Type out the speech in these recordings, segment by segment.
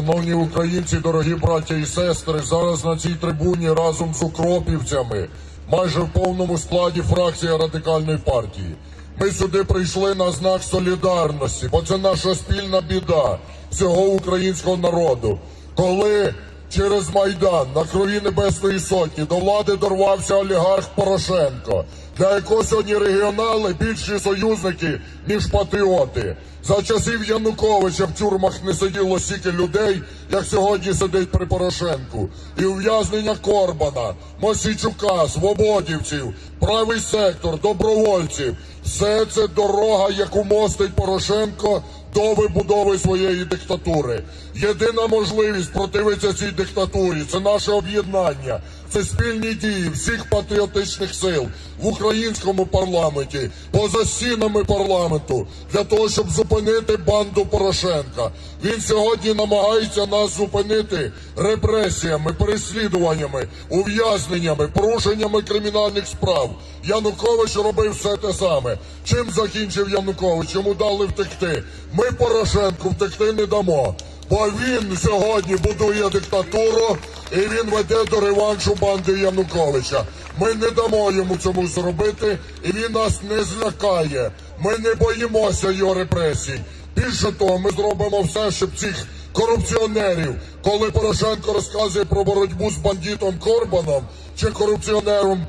Шановні українці, дорогі браття і сестри, зараз на цій трибуні разом з укропівцями, майже в повному складі фракція радикальної партії. Ми сюди прийшли на знак солідарності, бо це наша спільна біда всього українського народу. Коли через Майдан на крові Небесної Сотні до влади дорвався олігарх Порошенко, для якого сьогодні регіонали більші союзники, ніж патріоти. За часів Януковича в тюрмах не сиділо стільки людей, як сьогодні сидить при Порошенку. І ув'язнення Корбана, Мосійчука, Свободівців, правий сектор, добровольців все це дорога, яку мостить Порошенко до вибудови своєї диктатури. Єдина можливість противитися цій диктатурі це наше об'єднання, це спільні дії всіх патріотичних сил в українському парламенті, поза стінами парламенту, для того, щоб зупинити банду Порошенка. Він сьогодні намагається нас зупинити репресіями, переслідуваннями, ув'язненнями, порушеннями кримінальних справ. Янукович робив все те саме. Чим закінчив Янукович? Йому дали втекти. Ми Порошенку втекти не дамо. Бо він сьогодні будує диктатуру і він веде до реваншу банди Януковича. Ми не дамо йому цьому зробити, і він нас не злякає. Ми не боїмося його репресій. Більше того, ми зробимо все, щоб цих корупціонерів, коли Порошенко розказує про боротьбу з бандитом Корбаном чи корупціонером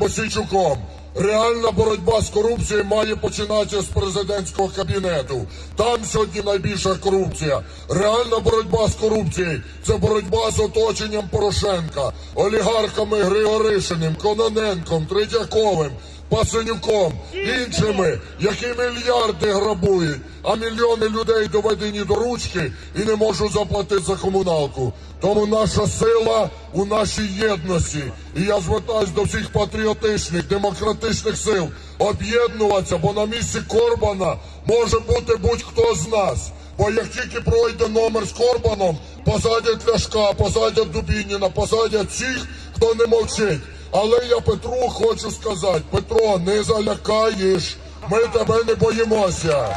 Мосійчуком. Реальна боротьба з корупцією має починатися з президентського кабінету. Там сьогодні найбільша корупція. Реальна боротьба з корупцією це боротьба з оточенням Порошенка, олігархами Григоришиним, Кононенком, Третьяковим, Пасенюком, іншими, які мільярди грабують, а мільйони людей доведені до ручки і не можуть заплатити за комуналку. Тому наша сила у нашій єдності. І я звертаюсь до всіх патріотичних, демократичних сил об'єднуватися, бо на місці Корбана може бути будь-хто з нас. Бо як тільки пройде номер з Корбаном, посадять Ляшка, посадять Дубініна, посадять всіх, хто не мовчить. Але я Петру хочу сказати, Петро, не залякаєш, ми тебе не боїмося.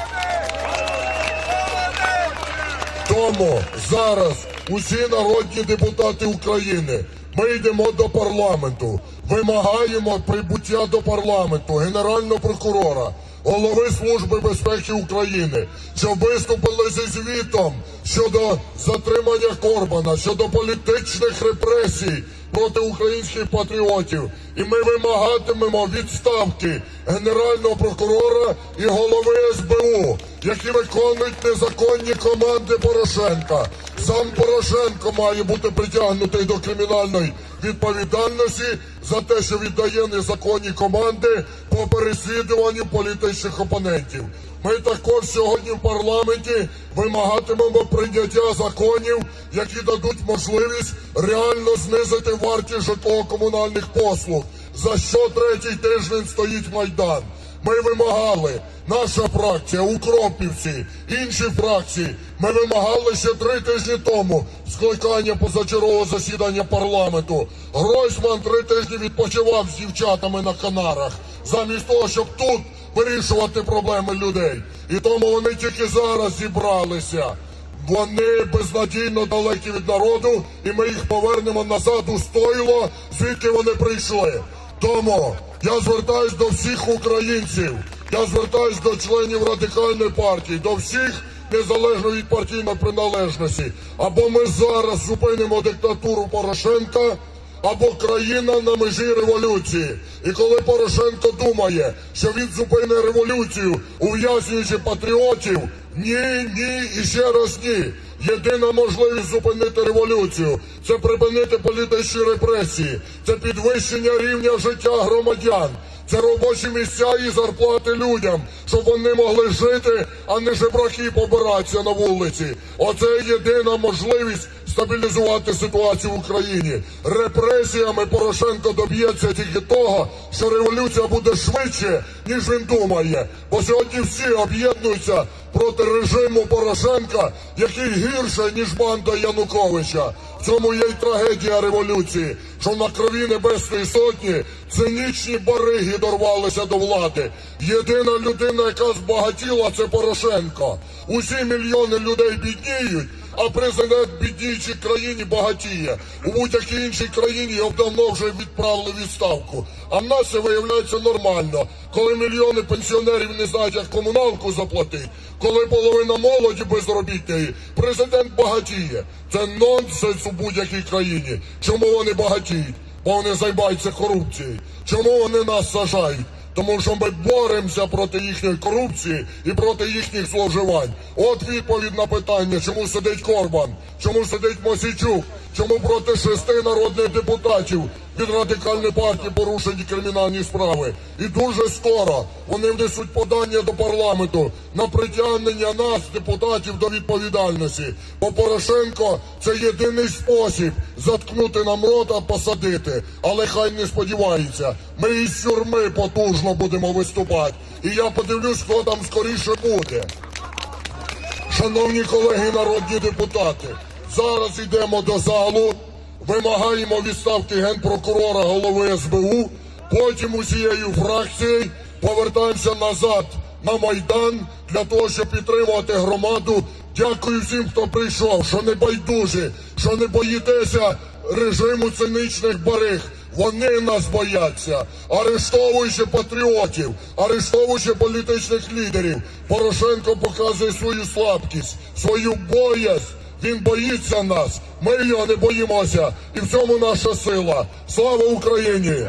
Тому зараз усі народні депутати України ми йдемо до парламенту, вимагаємо прибуття до парламенту генерального прокурора, голови Служби безпеки України, щоб виступили зі звітом щодо затримання Корбана, щодо політичних репресій проти українських патріотів. І ми вимагатимемо відставки генерального прокурора і голови СБУ, які виконують незаконні команди Порошенка. Сам Порошенко має бути притягнутий до кримінальної відповідальності за те, що віддає незаконні команди по переслідуванню політичних опонентів. Ми також сьогодні в парламенті вимагатимемо прийняття законів, які дадуть можливість реально знизити вартість житлово-комунальних послуг. За що третій тиждень стоїть майдан? Ми вимагали, наша фракція, укропівці, інші фракції. Ми вимагали ще три тижні тому скликання позачергового засідання парламенту. Гройсман три тижні відпочивав з дівчатами на Канарах, замість того, щоб тут вирішувати проблеми людей. І тому вони тільки зараз зібралися. Вони безнадійно далекі від народу, і ми їх повернемо назад у стойло, звідки вони прийшли. Тому я звертаюсь до всіх українців, я звертаюсь до членів радикальної партії, до всіх незалежно від партійної приналежності. Або ми зараз зупинимо диктатуру Порошенка, або країна на межі революції. І коли Порошенко думає, що він зупине революцію, ув'язнюючи патріотів, ні, ні і ще раз ні. Єдина можливість зупинити революцію це припинити політичні репресії, це підвищення рівня життя громадян, це робочі місця і зарплати людям, щоб вони могли жити, а не жебраки побиратися на вулиці. Оце єдина можливість стабілізувати ситуацію в Україні. Репресіями Порошенко доб'ється тільки того, що революція буде швидше, ніж він думає. Бо сьогодні всі об'єднуються проти режиму Порошенка, який гірше, ніж банда Януковича. В цьому є й трагедія революції, що на крові Небесної Сотні цинічні бариги дорвалися до влади. Єдина людина, яка збагатіла, це Порошенко. Усі мільйони людей бідніють, а президент в біднійчій країні багатіє. У будь-якій іншій країні його давно вже відправили відставку. А в нас це виявляється нормально, коли мільйони пенсіонерів не знають, як комуналку заплатити, коли половина молоді безробітної, президент багатіє. Це нонсенс у будь-якій країні. Чому вони багатіють? Бо вони займаються корупцією. Чому вони нас сажають? Тому що ми боремося проти їхньої корупції і проти їхніх зловживань. От відповідь на питання, чому сидить Корбан, чому сидить Мосійчук, чому проти шести народних депутатів від радикальної партії порушені кримінальні справи. І дуже скоро вони внесуть подання до парламенту на притягнення нас, депутатів, до відповідальності. Бо Порошенко це єдиний спосіб заткнути нам рота, посадити. Але хай не сподівається. Ми із тюрми потужно будемо виступати. І я подивлюсь, хто там скоріше буде. Шановні колеги народні депутати, зараз йдемо до залу, вимагаємо відставки генпрокурора голови СБУ, потім усією фракцією повертаємося назад на Майдан для того, щоб підтримувати громаду. Дякую всім, хто прийшов, що не байдужі, що не боїтеся режиму циничних бариг. Вони нас бояться, арештовуючи патріотів, арештовуючи політичних лідерів. Порошенко показує свою слабкість, свою боязнь. Він боїться нас. Ми його не боїмося. І в цьому наша сила. Слава Україні!